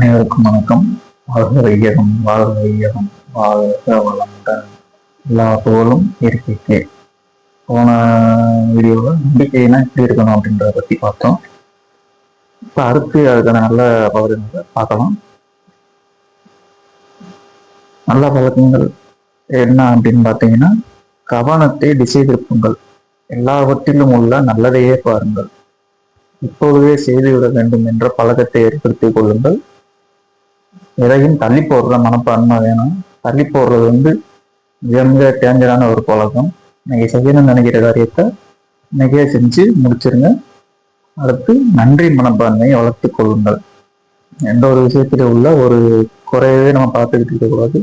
அனைவருக்கும் வணக்கம். வாழ்க வையகம் வாழ்க வையகம் வாழ்க வளமுடன். எல்லா புகழும் இயற்கைக்கு. போன வீடியோவில் நம்பிக்கைனா எப்படி இருக்கணும் அப்படின்றத பற்றி பார்த்தோம். இப்போ அடுத்து அதுக்கான நல்ல பகுதிகளை பார்க்கலாம். நல்ல பழக்கங்கள் என்ன அப்படின்னு பார்த்தீங்கன்னா கவனத்தை திசை திருப்புங்கள் எல்லாவற்றிலும் உள்ள நல்லதையே பாருங்கள். இப்பொழுதே செய்துவிட வேண்டும் என்ற பழக்கத்தை ஏற்படுத்திக் கொள்ளுங்கள். எதையும் தள்ளி போடுற மனப்பான்மை வேணும். தள்ளி போடுறது வந்து மிக மிக டேஞ்சரான ஒரு பழக்கம். இன்னைக்கு செய்யணும்னு நினைக்கிற காரியத்தை இன்னைக்கே செஞ்சு முடிச்சிருங்க. அடுத்து நன்றி மனப்பான்மையை வளர்த்து கொள்ளுங்கள். எந்த ஒரு விஷயத்துல உள்ள ஒரு குறையவே நம்ம பார்த்துக்கிட்டு இருக்கக்கூடாது.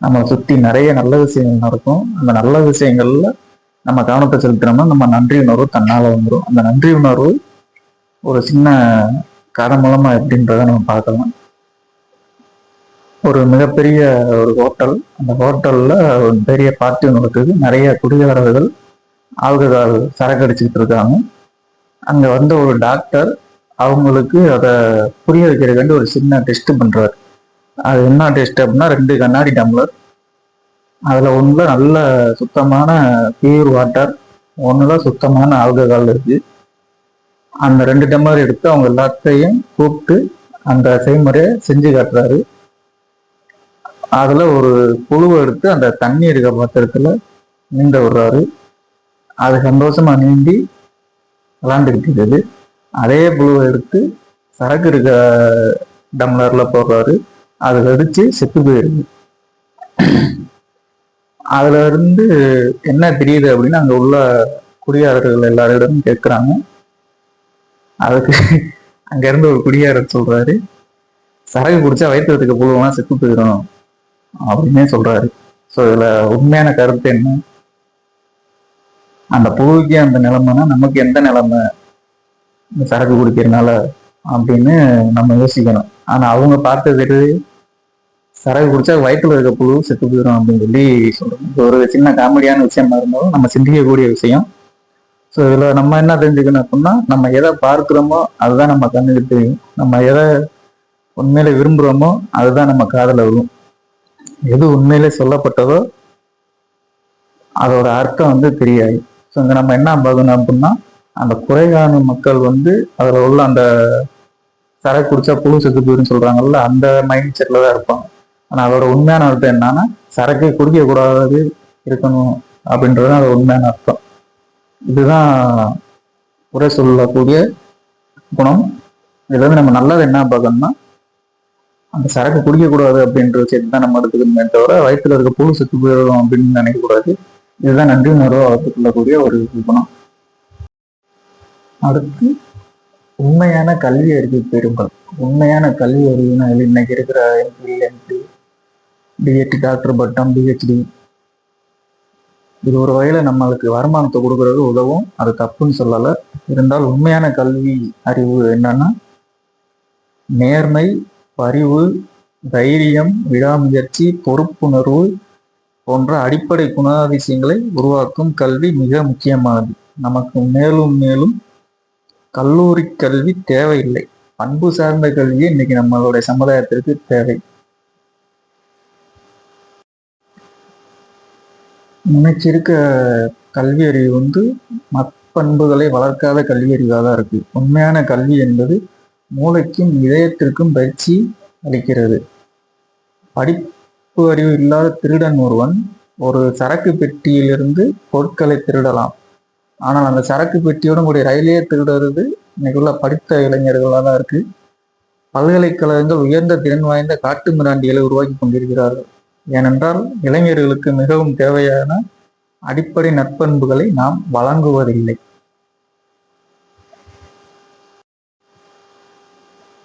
நம்ம சுற்றி நிறைய நல்ல விஷயங்கள் நடக்கும். அந்த நல்ல விஷயங்கள்ல நம்ம கவனத்தை செலுத்தினோம்னா நம்ம நன்றி உணர்வு தன்னால் வந்துடும் அந்த நன்றி உணர்வு ஒரு சின்ன கதை எப்படின்றத நம்ம பார்க்கலாம். ஒரு மிகப்பெரிய ஒரு ஹோட்டல். அந்த ஹோட்டலில் ஒரு பெரிய பார்ட்டி ஒன்று இருக்குது நிறைய குடிகாரர்கள் ஆல்கஹால் சரக்கு அடிச்சுக்கிட்டு இருக்காங்க. அங்கே வந்து ஒரு டாக்டர் அவங்களுக்கு அதை புரிய வைக்கிறதுக்காண்டி ஒரு சின்ன டெஸ்ட் பண்ணுறாரு அது என்ன டெஸ்ட் அப்படின்னா ரெண்டு கண்ணாடி டம்ளர். அதில் ஒன்றில் நல்ல சுத்தமான பியூர் வாட்டர் ஒன்றில் சுத்தமான ஆல்கஹால் இருக்குது அந்த ரெண்டு டம்ளர் எடுத்து அவங்க எல்லாத்தையும் கூப்பிட்டு அந்த செய்முறையை செஞ்சு காட்டுறாரு. அதுல ஒரு புழுவை எடுத்து அந்த தண்ணி இருக்க பாத்திரத்துல நீந்த விடுறாரு. அது சந்தோஷமா நீந்தி விளாண்டுக்கிட்டு இருக்குது. அதே புழுவை எடுத்து சரக்கு இருக்க டம்ளர்ல போடுறாரு. அது வெடிச்சு செத்து போயிருக்கு. அதுல இருந்து என்ன தெரியுது அப்படின்னு அங்க உள்ள குடியாரர்கள் எல்லாரிடமும் கேட்கிறாங்க அதுக்கு அங்க இருந்து ஒரு குடியாரர் சொல்றாரு சரகு குடிச்சா வயிற்று புழுவெல்லாம் செத்து போயிடும் அப்படின்னே சொல்றாரு. ஸோ இதுல உண்மையான கருத்து என்ன? அந்த புழுவுக்கு அந்த நிலைமைனா நமக்கு எந்த நிலைமை? இந்த சரக்கு குடிக்கிறதுனால அப்படின்னு நம்ம யோசிக்கணும். ஆனா அவங்க பார்த்தது சரக்கு குடிச்சா வயிற்றுல இருக்க புழு செத்து போயிடும் அப்படின்னு சொல்லி சொல்றோம். ஒரு சின்ன காமெடியான விஷயமா இருந்தாலும் நம்ம சிந்திக்கக்கூடிய விஷயம். ஸோ இதுல நம்ம என்ன தெரிஞ்சுக்கணும் அப்படின்னா நம்ம எதை பார்க்கிறோமோ அதுதான் நம்ம கண்ணுக்கு தெரியும். நம்ம எதை உண்மையில விரும்புறோமோ அதுதான் நம்ம காதல வரும். எது உண்மையிலே சொல்லப்பட்டதோ அதோட அர்த்தம் வந்து தெரியாது. ஸோ இங்கே நம்ம என்ன பார்க்கணும் அப்படின்னா அந்த குறைகான மக்கள் வந்து அதில் உள்ள அந்த சரக்கு குடிச்சா புழு செத்து போயிரும் சொல்றாங்கல்ல அந்த மைண்ட் செட்டில் தான் இருப்பாங்க. ஆனால் அதோட உண்மையான அர்த்தம் என்னன்னா சரக்கு குடிக்க கூடாது இருக்கணும் அப்படின்றது அதோட உண்மையான அர்த்தம். இதுதான் குறை சொல்லக்கூடிய குணம். இதுல வந்து நம்ம நல்லது என்ன பார்க்கணும்னா அந்த சரக்கு குடிக்கக்கூடாது அப்படின்ற விஷயத்தை தான் நம்ம எடுத்துக்கணுமே தவிர வயிற்றுல இருக்க புழு செத்து போயிடும் அப்படின்னு நினைக்கக்கூடாது. இதுதான் நன்றி உணர்வை வளர்த்து கொள்ளக்கூடிய ஒரு குணம். அடுத்து உண்மையான கல்வி அறிவு பெறுங்கள். உண்மையான கல்வி அறிவுனா இன்னைக்கு இருக்கிற எம்பி எம்பி பிஎட் டாக்டர் பட்டம் பிஹெச்டி இது ஒரு வகையில் நம்மளுக்கு வருமானத்தை கொடுக்கறது உதவும். அது தப்புன்னு சொல்லலை. இருந்தால் உண்மையான கல்வி அறிவு என்னன்னா நேர்மை பரிவு தைரியம் விடாமுயற்சி பொறுப்புணர்வு போன்ற அடிப்படை குணாதிசயங்களை உருவாக்கும் கல்வி மிக முக்கியமானது. நமக்கு மேலும் மேலும் கல்லூரி கல்வி தேவையில்லை. பண்பு சார்ந்த கல்வியே இன்னைக்கு நம்மளுடைய சமுதாயத்திற்கு தேவை. நினைச்சிருக்க கல்வி அறிவு வந்து மற்பண்புகளை வளர்க்காத கல்வி அறிவாக தான் இருக்கு. உண்மையான கல்வி என்பது மூளைக்கும் இதயத்திற்கும் பயிற்சி அளிக்கிறது. படிப்பு அறிவு இல்லாத திருடன் ஒருவன் ஒரு சரக்கு பெட்டியிலிருந்து பொருட்களை திருடலாம். ஆனால் அந்த சரக்கு பெட்டியோட கூடிய ரயிலையே திருடுறது இன்னைக்குள்ள படித்த இளைஞர்களாக தான் இருக்கு. பல்கலைக்கழகங்கள் உயர்ந்த திறன் வாய்ந்த காட்டு மிராண்டிகளை உருவாக்கி கொண்டிருக்கிறார்கள். ஏனென்றால் இளைஞர்களுக்கு மிகவும் தேவையான அடிப்படை நற்பண்புகளை நாம் வழங்குவதில்லை.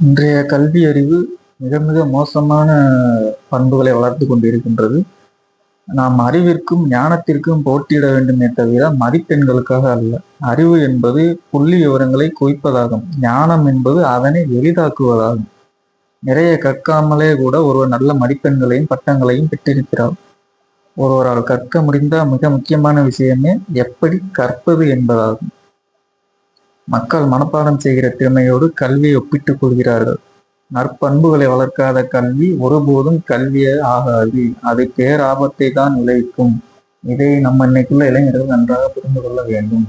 இன்றைய கல்வி அறிவு மிக மிக மோசமான பண்புகளை வளர்த்து கொண்டிருக்கின்றது. நாம் அறிவிற்கும் ஞானத்திற்கும் போட்டியிட வேண்டுமே தவிர மதிப்பெண்களுக்காக அல்ல. அறிவு என்பது புள்ளி விவரங்களை குவிப்பதாகும். ஞானம் என்பது அதனை எளிதாக்குவதாகும். நிறைய கற்காமலே கூட ஒருவர் நல்ல மதிப்பெண்களையும் பட்டங்களையும் பெற்றிருக்கிறார். ஒருவரால் கற்க முடிந்த மிக முக்கியமான விஷயமே எப்படி கற்பது என்பதாகும். மக்கள் மனப்பாடம் செய்கிற திறமையோடு கல்வியை ஒப்பிட்டுக் கொள்கிறார்கள். நற்பண்புகளை வளர்க்காத கல்வி ஒருபோதும் கல்வியே ஆகாது. அது பேராபத்தை தான் விளைவிக்கும். இதை நம்ம இன்னைக்குள்ள இளைஞர்கள் நன்றாக புரிந்து கொள்ள வேண்டும்.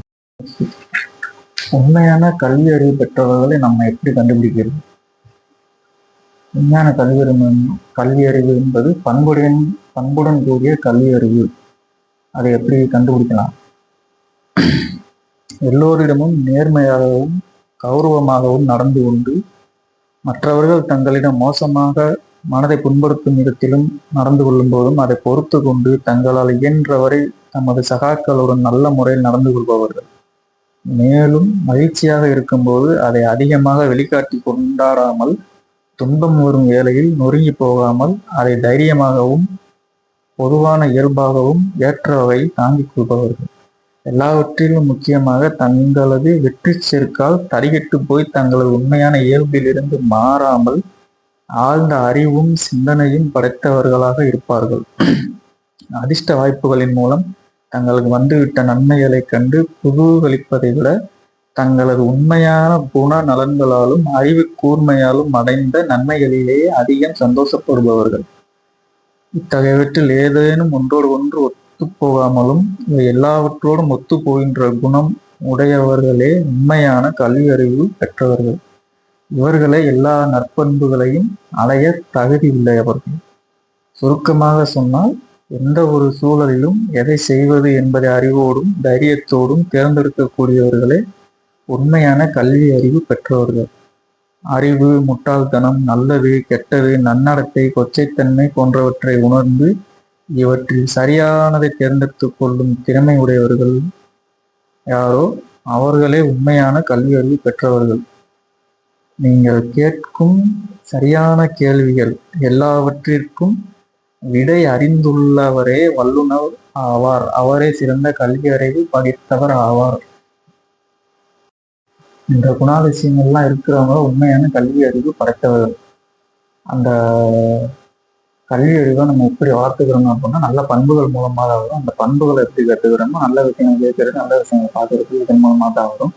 உண்மையான கல்வி அறிவு பெற்றவர்களை நம்ம எப்படி கண்டுபிடிக்கிறது? உண்மையான கல்வி அறிவு கல்வி அறிவு என்பது பண்புடன் பண்புடன் கூடிய கல்வி அறிவு. அதை எப்படி கண்டுபிடிக்கலாம்? எல்லோரிடமும் நேர்மையாகவும் கௌரவமாகவும் நடந்து கொண்டு மற்றவர்கள் தங்களிடம் மோசமாக மனதை புண்படுத்தும் விதத்திலும் நடந்து கொள்ளும் போதும் அதை பொறுத்து கொண்டு தங்களால் இயன்றவரை தமது சகாக்களுடன் நல்ல முறையில் நடந்து கொள்பவர்கள். மேலும் மகிழ்ச்சியாக இருக்கும்போது அதை அதிகமாக வெளிக்காட்டி கொண்டாடாமல் துன்பம் வரும் வேளையில் நொறுங்கி போகாமல் அதை தைரியமாகவும் பொதுவான இயல்பாகவும் ஏற்றவை தாங்கிக் கொள்பவர்கள். எல்லாவற்றிலும் முக்கியமாக தங்களது வெற்றி செருக்கால் தடிகட்டு போய் தங்களது உண்மையான இயல்பிலிருந்து மாறாமல் ஆழ்ந்த அறிவும் சிந்தனையும் படைத்தவர்களாக இருப்பார்கள். அதிர்ஷ்ட வாய்ப்புகளின் மூலம் தங்களுக்கு வந்துவிட்ட நன்மைகளை கண்டு குதூகலிப்பதை விட தங்களது உண்மையான குண நலன்களாலும் அறிவு கூர்மையாலும் அடைந்த நன்மைகளிலேயே அதிகம் சந்தோஷப்படுபவர்கள். இத்தகையவற்றில் ஏதேனும் ஒன்றோடு ஒன்று ஒத்து போகாமலும் இவை எல்லாவற்றோடும் ஒத்து போகின்ற குணம் உடையவர்களே உண்மையான கல்வி அறிவு பெற்றவர்கள். இவர்களை எல்லா நற்பண்புகளையும் அடைய தகுதி உள்ளவர்கள் சுருக்கமாக சொன்னால் எந்த ஒரு சூழலிலும் எதை செய்வது என்பதை அறிவோடும் தைரியத்தோடும் தேர்ந்தெடுக்கக்கூடியவர்களே உண்மையான கல்வி அறிவு பெற்றவர்கள். அறிவு முட்டாள்தனம் நல்லது கெட்டது நன்னடத்தை கொச்சைத்தன்மை போன்றவற்றை உணர்ந்து இவற்றில் சரியானதை தேர்ந்தெடுத்து கொள்ளும் திறமை உடையவர்கள் யாரோ? அவர்களே உண்மையான கல்வி அறிவு பெற்றவர்கள். நீங்கள் கேட்கும் சரியான கேள்விகள் எல்லாவற்றிற்கும் விடை அறிந்துள்ளவரே வல்லுநர் ஆவார். அவரே சிறந்த கல்வி அறிவு படித்தவர் ஆவார். இந்த குணாதிசயங்கள்லாம் இருக்கிறவங்க உண்மையான கல்வி அறிவு படைத்தவர்கள். அந்த கல்வி அறிவை நம்ம எப்படி வளர்த்துக்கிறோம் அப்படின்னா நல்ல பண்புகள் மூலமாக தான் வரும். அந்த பண்புகளை எப்படி கற்றுக்கிறோமோ நல்ல விஷயங்கள் கேட்கறது நல்ல விஷயங்களை பார்க்கறது இதன் மூலமாக தான் வரும்.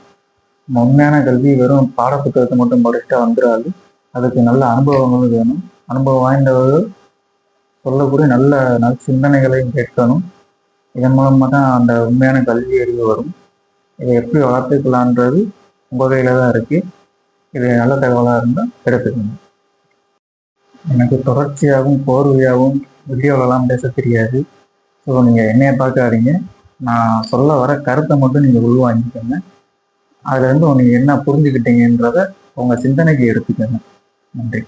நம்ம உண்மையான கல்வி வெறும் பாடப்புத்தகத்தை மட்டும் படிச்சுட்டா வந்துடாது அதுக்கு நல்ல அனுபவங்களும் வேணும். அனுபவம் வாய்ந்தவர்கள் சொல்லக்கூடிய நல்ல நல்ல சிந்தனைகளையும் கேட்கணும். இதன் மூலமாக தான் அந்த உண்மையான கல்வி அறிவு வரும். இதை எப்படி வளர்த்துக்கலான்றது உங்கள் கையில் தான் இருக்குது இது நல்ல தகவலாக இருந்தால் எடுத்துக்கணும் எனக்கு தொடர்ச்சியாகவும் கோர்வையாகவும் வீடியோவெல்லாம் பேச தெரியாது. ஸோ நீங்கள் என்னைய பார்க்காதீங்க. நான் சொல்ல வர கருத்தை மட்டும் நீங்கள் உள்வாங்கிக்கோங்க. அதுலேருந்து நீங்கள் என்ன புரிஞ்சுக்கிட்டீங்கன்றத உங்கள் சிந்தனைக்கு எடுத்துக்கோங்க. நன்றி.